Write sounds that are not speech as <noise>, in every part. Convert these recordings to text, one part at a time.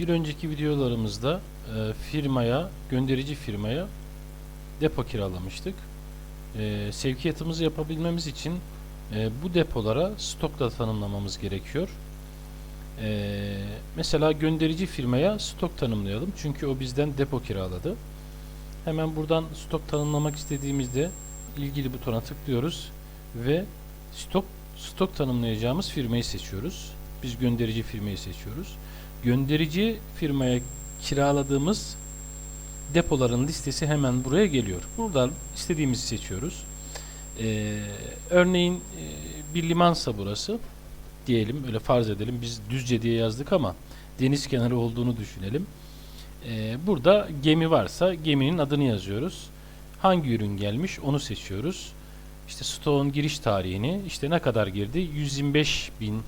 Bir önceki videolarımızda e, firmaya, gönderici firmaya depo kiralamıştık. E, sevkiyatımızı yapabilmemiz için e, bu depolara stok da tanımlamamız gerekiyor. E, mesela gönderici firmaya stok tanımlayalım. Çünkü o bizden depo kiraladı. Hemen buradan stok tanımlamak istediğimizde ilgili butona tıklıyoruz ve stok stok tanımlayacağımız firmayı seçiyoruz. Biz gönderici firmayı seçiyoruz. Gönderici firmaya kiraladığımız depoların listesi hemen buraya geliyor. Buradan istediğimizi seçiyoruz. Ee, örneğin e, bir limansa burası diyelim öyle farz edelim biz Düzce diye yazdık ama deniz kenarı olduğunu düşünelim. Ee, burada gemi varsa geminin adını yazıyoruz. Hangi ürün gelmiş onu seçiyoruz. İşte stoğun giriş tarihini işte ne kadar girdi? 125 bin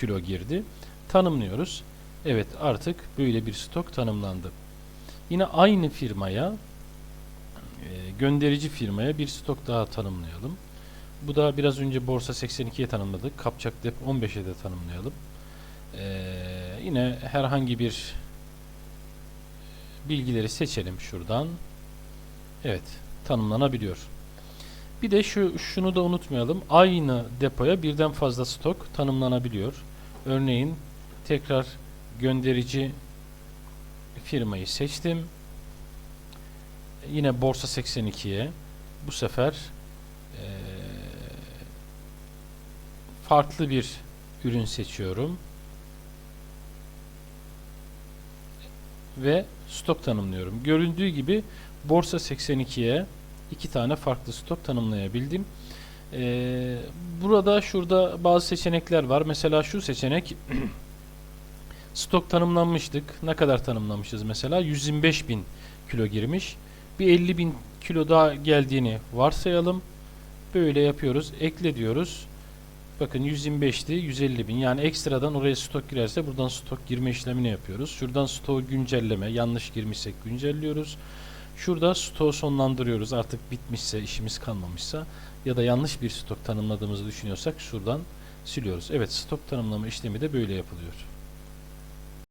kilo girdi. Tanımlıyoruz. Evet artık böyle bir stok tanımlandı. Yine aynı firmaya e, gönderici firmaya bir stok daha tanımlayalım. Bu da biraz önce Borsa 82'ye tanımladık. Kapçak Dep 15'e de tanımlayalım. Ee, yine herhangi bir bilgileri seçelim şuradan. Evet, tanımlanabiliyor. Bir de şu şunu da unutmayalım. Aynı depoya birden fazla stok tanımlanabiliyor. Örneğin tekrar gönderici firmayı seçtim. Yine Borsa 82'ye bu sefer eee, farklı bir ürün seçiyorum. Ve stok tanımlıyorum. Görüldüğü gibi Borsa 82'ye iki tane farklı stok tanımlayabildim. Ee, burada şurada bazı seçenekler var. Mesela şu seçenek <clears throat> stok tanımlanmıştık. Ne kadar tanımlamışız mesela? 125 bin kilo girmiş. Bir 50 bin kilo daha geldiğini varsayalım. Böyle yapıyoruz. Ekle diyoruz. Bakın 125'ti 150 bin. Yani ekstradan oraya stok girerse buradan stok girme işlemini yapıyoruz. Şuradan stoğu güncelleme. Yanlış girmişsek güncelliyoruz. Şurada stoğu sonlandırıyoruz. Artık bitmişse, işimiz kalmamışsa ya da yanlış bir stok tanımladığımızı düşünüyorsak şuradan siliyoruz. Evet, stok tanımlama işlemi de böyle yapılıyor.